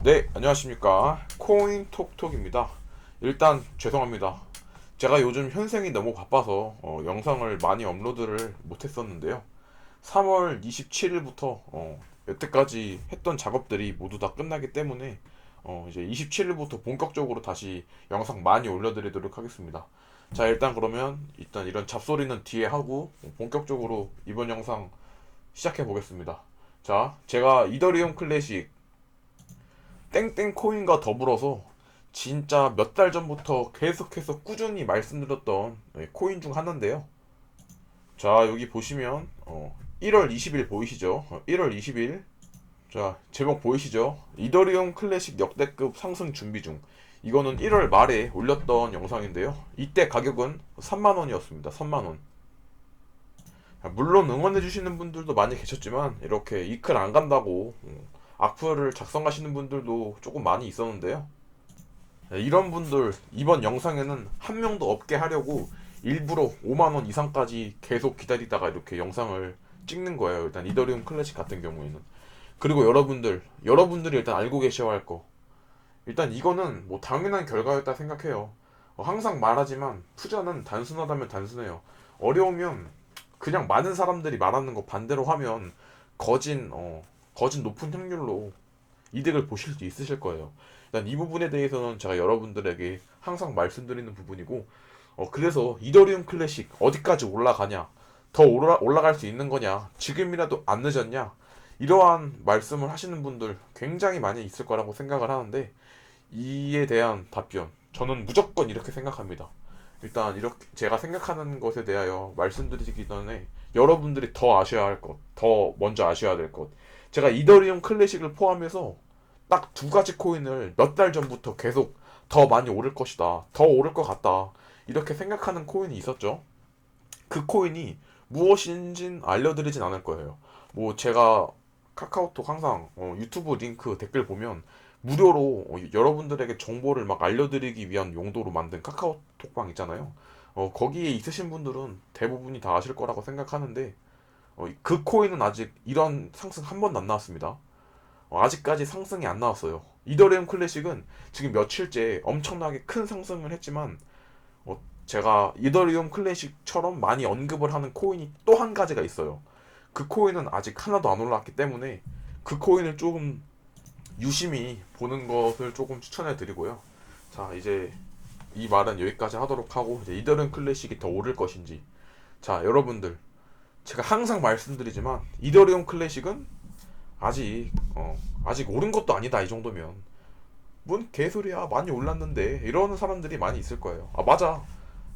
네, 안녕하십니까. 코인톡톡입니다. 일단 죄송합니다. 제가 요즘 현생이 너무 바빠서 어, 영상을 많이 업로드를 못했었는데요. 3월 27일부터 어, 여태까지 했던 작업들이 모두 다 끝나기 때문에 어, 이제 27일부터 본격적으로 다시 영상 많이 올려드리도록 하겠습니다. 자, 일단 그러면 일단 이런 잡소리는 뒤에 하고 본격적으로 이번 영상 시작해 보겠습니다. 자, 제가 이더리움 클래식 땡땡 코인과 더불어서 진짜 몇 달 전부터 계속해서 꾸준히 말씀드렸던 네, 코인 중 하나인데요. 자, 여기 보시면 어, 1월 20일 보이시죠? 어, 1월 20일. 자, 제목 보이시죠? 이더리움 클래식 역대급 상승 준비 중. 이거는 1월 말에 올렸던 영상인데요. 이때 가격은 3만 원이었습니다. 3만 원. 아, 물론 응원해 주시는 분들도 많이 계셨지만 이렇게 이클 안 간다고 어, 악플을 작성하시는 분들도 조금 많이 있었는데요. 네, 이런 분들 이번 영상에는 한 명도 없게 하려고 일부러 5만 원 이상까지 계속 기다리다가 이렇게 영상을 찍는 거예요. 일단 이더리움 클래식 같은 경우에는. 그리고 여러분들, 여러분들이 일단 알고 계셔야 할 거. 일단 이거는 뭐 당연한 결과였다 생각해요. 어, 항상 말하지만 투자는 단순하다면 단순해요. 어려우면 그냥 많은 사람들이 말하는 거 반대로 하면 거진 어, 거진 높은 확률로 이득을 보실 수 있으실 거예요. 일단 이 부분에 대해서는 제가 여러분들에게 항상 말씀드리는 부분이고, 어, 그래서 이더리움 클래식 어디까지 올라가냐, 더 올라, 올라갈 수 있는 거냐, 지금이라도 안 늦었냐, 이러한 말씀을 하시는 분들 굉장히 많이 있을 거라고 생각을 하는데, 이에 대한 답변, 저는 무조건 이렇게 생각합니다. 일단 이렇게 제가 생각하는 것에 대하여 말씀드리기 전에 여러분들이 더 아셔야 할 것, 더 먼저 아셔야 될 것, 제가 이더리움 클래식을 포함해서 딱 두 가지 코인을 몇 달 전부터 계속 더 많이 오를 것이다. 더 오를 것 같다. 이렇게 생각하는 코인이 있었죠. 그 코인이 무엇인진 알려드리진 않을 거예요. 뭐 제가 카카오톡 항상 어, 유튜브 링크 댓글 보면 무료로 어, 여러분들에게 정보를 막 알려드리기 위한 용도로 만든 카카오톡방 있잖아요. 어, 거기에 있으신 분들은 대부분이 다 아실 거라고 생각하는데 어, 그 코인은 아직 이런 상승 한 번도 안 나왔습니다. 어, 아직까지 상승이 안 나왔어요. 이더리움 클래식은 지금 며칠째 엄청나게 큰 상승을 했지만 어, 제가 이더리움 클래식처럼 많이 언급을 하는 코인이 또 한 가지가 있어요. 그 코인은 아직 하나도 안 올라왔기 때문에 그 코인을 조금 유심히 보는 것을 조금 추천해 드리고요. 자, 이제 이 말은 여기까지 하도록 하고 이제 이더리움 클래식이 더 오를 것인지 자, 여러분들 제가 항상 말씀드리지만 이더리움 클래식은 아직 어, 아직 오른 것도 아니다 이 정도면 뭔 개소리야 많이 올랐는데 이러는 사람들이 많이 있을 거예요. 아 맞아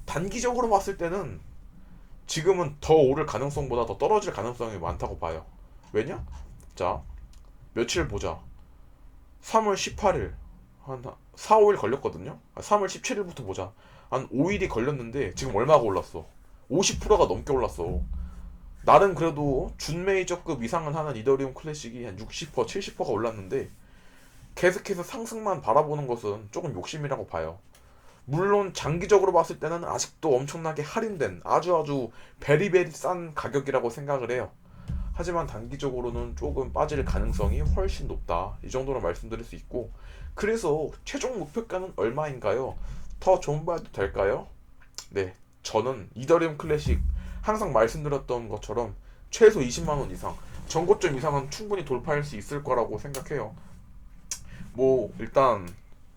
단기적으로 봤을 때는 지금은 더 오를 가능성보다 더 떨어질 가능성이 많다고 봐요. 왜냐? 자 며칠 보자. 3월 18일 한 4, 5일 걸렸거든요. 3월 17일부터 보자. 한 5일이 걸렸는데 지금 얼마가 올랐어? 50%가 넘게 올랐어. 나는 그래도 준메이저급 이상은 하는 이더리움 클래식이 한 60%, 70%가 올랐는데 계속해서 상승만 바라보는 것은 조금 욕심이라고 봐요. 물론 장기적으로 봤을 때는 아직도 엄청나게 할인된 아주 아주 베리베리 싼 가격이라고 생각을 해요. 하지만 단기적으로는 조금 빠질 가능성이 훨씬 높다. 이 정도로 말씀드릴 수 있고 그래서 최종 목표가는 얼마인가요? 더 좀 봐도 될까요? 네, 저는 이더리움 클래식 항상 말씀드렸던 것처럼 최소 20만 원 이상, 전고점 이상은 충분히 돌파할 수 있을 거라고 생각해요. 뭐 일단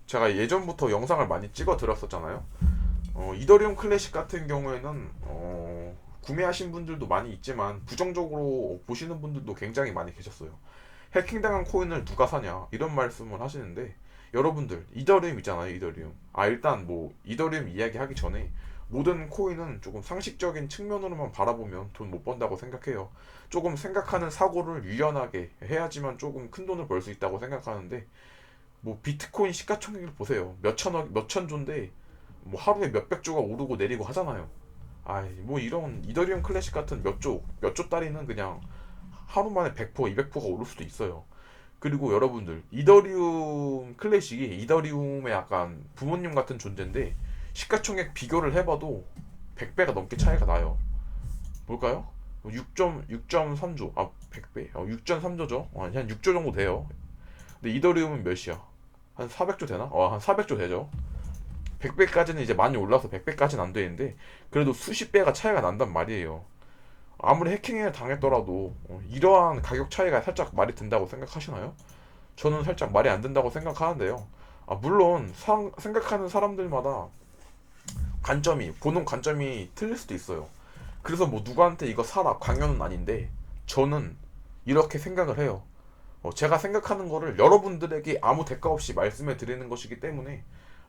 제가 예전부터 영상을 많이 찍어 드렸었잖아요. 어, 이더리움 클래식 같은 경우에는 어, 구매하신 분들도 많이 있지만 부정적으로 보시는 분들도 굉장히 많이 계셨어요. 해킹당한 코인을 누가 사냐 이런 말씀을 하시는데 여러분들 이더리움 있잖아요 이더리움 아 일단 뭐 이더리움 이야기 하기 전에 모든 코인은 조금 상식적인 측면으로만 바라보면 돈 못 번다고 생각해요. 조금 생각하는 사고를 유연하게 해야지만 조금 큰 돈을 벌 수 있다고 생각하는데 뭐 비트코인 시가총액을 보세요. 몇 천억, 몇 천 조인데 뭐 하루에 몇백 조가 오르고 내리고 하잖아요. 아이 뭐 이런 이더리움 클래식 같은 몇 조, 몇조 따리는 그냥 하루 만에 100%, 200%가 오를 수도 있어요. 그리고 여러분들 이더리움 클래식이 이더리움의 약간 부모님 같은 존재인데 시가총액 비교를 해봐도 100배가 넘게 차이가 나요. 뭘까요? 6.6.3조, 아 100배, 어, 6.3조죠. 어, 한 6조 정도 돼요. 근데 이더리움은 몇이야? 한 400조 되나? 어, 한 400조 되죠. 100배까지는 이제 많이 올라서 100배까지는 안 되는데 그래도 수십 배가 차이가 난단 말이에요. 아무리 해킹을 당했더라도 어, 이러한 가격 차이가 살짝 말이 된다고 생각하시나요? 저는 살짝 말이 안 된다고 생각하는데요. 아, 물론 상- 생각하는 사람들마다 관점이 보는 관점이 틀릴 수도 있어요. 그래서 뭐 누구한테 이거 사라 강요는 아닌데 저는 이렇게 생각을 해요. 어, 제가 생각하는 거를 여러분들에게 아무 대가 없이 말씀해 드리는 것이기 때문에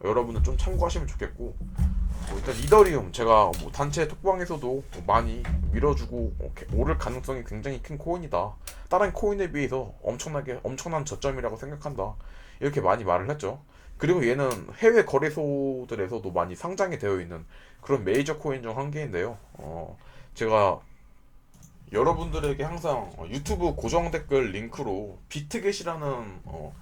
여러분은 좀 참고하시면 좋겠고 뭐 일단 이더리움 제가 뭐 단체 톡방에서도 뭐 많이 밀어주고 어, 개- 오를 가능성이 굉장히 큰 코인이다. 다른 코인에 비해서 엄청나게 엄청난 저점이라고 생각한다. 이렇게 많이 말을 했죠. 그리고 얘는 해외 거래소들에서도 많이 상장이 되어 있는 그런 메이저 코인 중 한 개인데요. 어, 제가 여러분들에게 항상 어, 유튜브 고정 댓글 링크로 비트겟이라는 어,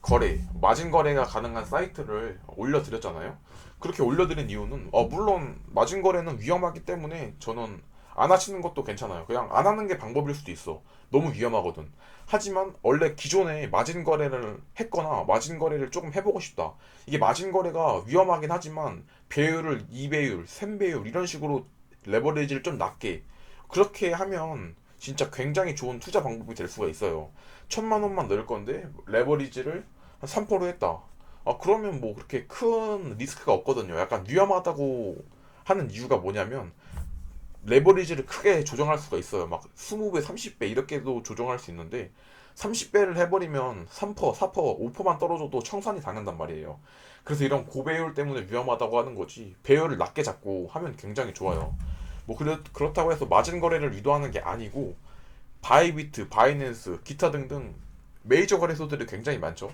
거래, 마진 거래가 가능한 사이트를 올려드렸잖아요. 그렇게 올려드린 이유는 어, 물론 마진 거래는 위험하기 때문에 저는 안 하시는 것도 괜찮아요. 그냥 안 하는 게 방법일 수도 있어. 너무 위험하거든. 하지만 원래 기존에 마진 거래를 했거나 마진 거래를 조금 해보고 싶다. 이게 마진 거래가 위험하긴 하지만 배율을 2배율, 3배율 이런 식으로 레버리지를 좀 낮게 그렇게 하면 진짜 굉장히 좋은 투자 방법이 될 수가 있어요. 천만 원만 넣을 건데 레버리지를 한3% 했다. 아 그러면 뭐 그렇게 큰 리스크가 없거든요. 약간 위험하다고 하는 이유가 뭐냐면 레버리지를 크게 조정할 수가 있어요. 막 20배, 30배 이렇게도 조정할 수 있는데 30배를 해버리면 3%, 4%, 5%만 떨어져도 청산이 당한단 말이에요. 그래서 이런 고배율 때문에 위험하다고 하는 거지 배율을 낮게 잡고 하면 굉장히 좋아요. 뭐 그렇, 그렇다고 해서 마진 거래를 유도하는 게 아니고 바이비트, 바이낸스, 기타 등등 메이저 거래소들이 굉장히 많죠.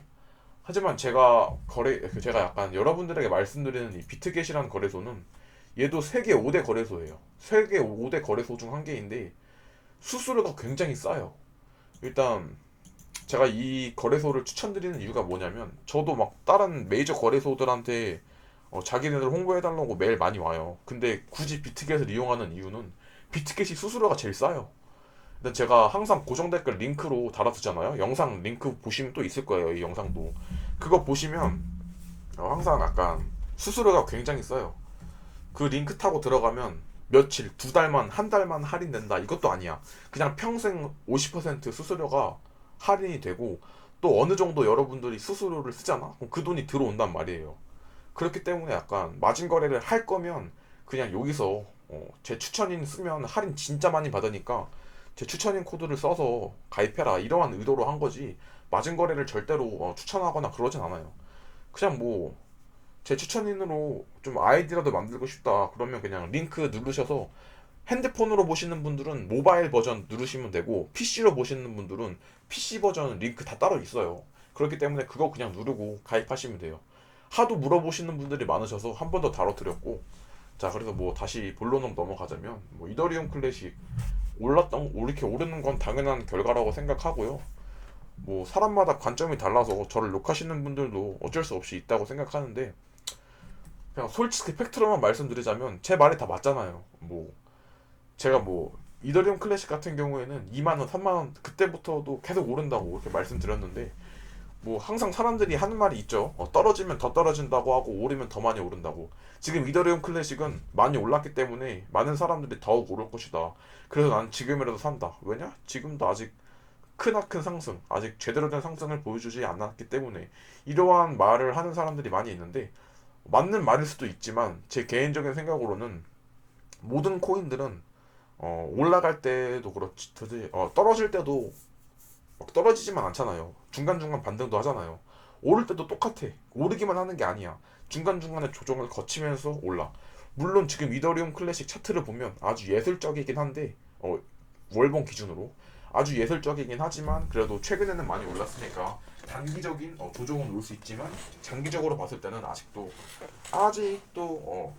하지만 제가 거래 그 제가 약간 여러분들에게 말씀드리는 이 비트겟이라는 거래소는 얘도 세계 5대 거래소예요. 세계 5대 거래소 중 한 개인데 수수료가 굉장히 싸요. 일단 제가 이 거래소를 추천드리는 이유가 뭐냐면 저도 막 다른 메이저 거래소들한테 어, 자기네들 홍보해달라고 메일 많이 와요. 근데 굳이 비트겟을 이용하는 이유는 비트겟이 수수료가 제일 싸요. 일단 제가 항상 고정 댓글 링크로 달아두잖아요. 영상 링크 보시면 또 있을 거예요. 이 영상도. 그거 보시면 어, 항상 약간 수수료가 굉장히 싸요. 그 링크 타고 들어가면 며칠, 두 달만, 한 달만 할인된다. 이것도 아니야. 그냥 평생 50% 수수료가 할인이 되고 또 어느 정도 여러분들이 수수료를 쓰잖아. 그럼 그 돈이 들어온단 말이에요. 그렇기 때문에 약간 마진 거래를 할 거면 그냥 여기서 어, 제 추천인 쓰면 할인 진짜 많이 받으니까 제 추천인 코드를 써서 가입해라 이러한 의도로 한 거지 마진 거래를 절대로 어, 추천하거나 그러진 않아요. 그냥 뭐 제 추천인으로 좀 아이디라도 만들고 싶다 그러면 그냥 링크 누르셔서 핸드폰으로 보시는 분들은 모바일 버전 누르시면 되고 PC로 보시는 분들은 PC 버전 링크 다 따로 있어요. 그렇기 때문에 그거 그냥 누르고 가입하시면 돼요. 하도 물어보시는 분들이 많으셔서 한 번 더 다뤄드렸고 자 그래서 뭐 다시 본론으로 넘어가자면 뭐 이더리움 클래식 올랐던 이렇게 오르는 건 당연한 결과라고 생각하고요. 뭐 사람마다 관점이 달라서 저를 욕하시는 분들도 어쩔 수 없이 있다고 생각하는데 그냥 솔직히 팩트로만 말씀드리자면 제 말이 다 맞잖아요. 뭐 제가 뭐 이더리움 클래식 같은 경우에는 2만 원, 3만 원 그때부터도 계속 오른다고 이렇게 말씀드렸는데 뭐 항상 사람들이 하는 말이 있죠. 어, 떨어지면 더 떨어진다고 하고 오르면 더 많이 오른다고. 지금 이더리움 클래식은 많이 올랐기 때문에 많은 사람들이 더욱 오를 것이다. 그래서 난 지금이라도 산다. 왜냐? 지금도 아직 크나큰 상승, 아직 제대로 된 상승을 보여주지 않았기 때문에 이러한 말을 하는 사람들이 많이 있는데 맞는 말일 수도 있지만 제 개인적인 생각으로는 모든 코인들은 어, 올라갈 때도 그렇지, 어, 떨어질 때도 막 떨어지지만 않잖아요. 중간중간 반등도 하잖아요. 오를 때도 똑같아. 오르기만 하는 게 아니야. 중간중간에 조정을 거치면서 올라. 물론 지금 이더리움 클래식 차트를 보면 아주 예술적이긴 한데 어, 월봉 기준으로 아주 예술적이긴 하지만 그래도 최근에는 많이 올랐으니까 단기적인 어, 조정은 올 수 있지만 장기적으로 봤을 때는 아직도 아직도 어,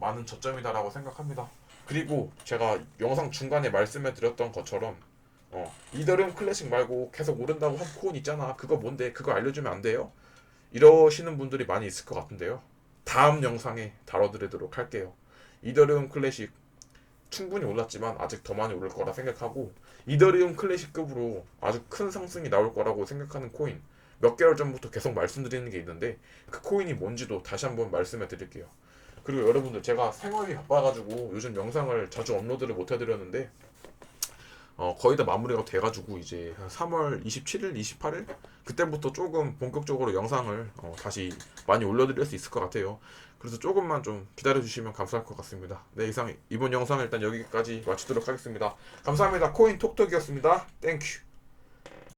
많은 저점이다라고 생각합니다. 그리고 제가 영상 중간에 말씀해 드렸던 것처럼 어, 이더리움 클래식 말고 계속 오른다고 한 코인 있잖아. 그거 뭔데? 그거 알려주면 안 돼요? 이러시는 분들이 많이 있을 것 같은데요. 다음 영상에 다뤄드리도록 할게요. 이더리움 클래식 충분히 올랐지만 아직 더 많이 오를 거라 생각하고 이더리움 클래식급으로 아주 큰 상승이 나올 거라고 생각하는 코인 몇 개월 전부터 계속 말씀드리는 게 있는데 그 코인이 뭔지도 다시 한번 말씀해 드릴게요. 그리고 여러분들 제가 생활이 바빠가지고 요즘 영상을 자주 업로드를 못 해드렸는데 어, 거의 다 마무리가 돼가지고 이제 한 3월 27일, 28일 그때부터 조금 본격적으로 영상을 어, 다시 많이 올려드릴 수 있을 것 같아요. 그래서 조금만 좀 기다려주시면 감사할 것 같습니다. 네 이상 이번 영상 일단 여기까지 마치도록 하겠습니다. 감사합니다. 코인 톡톡이었습니다. 땡큐.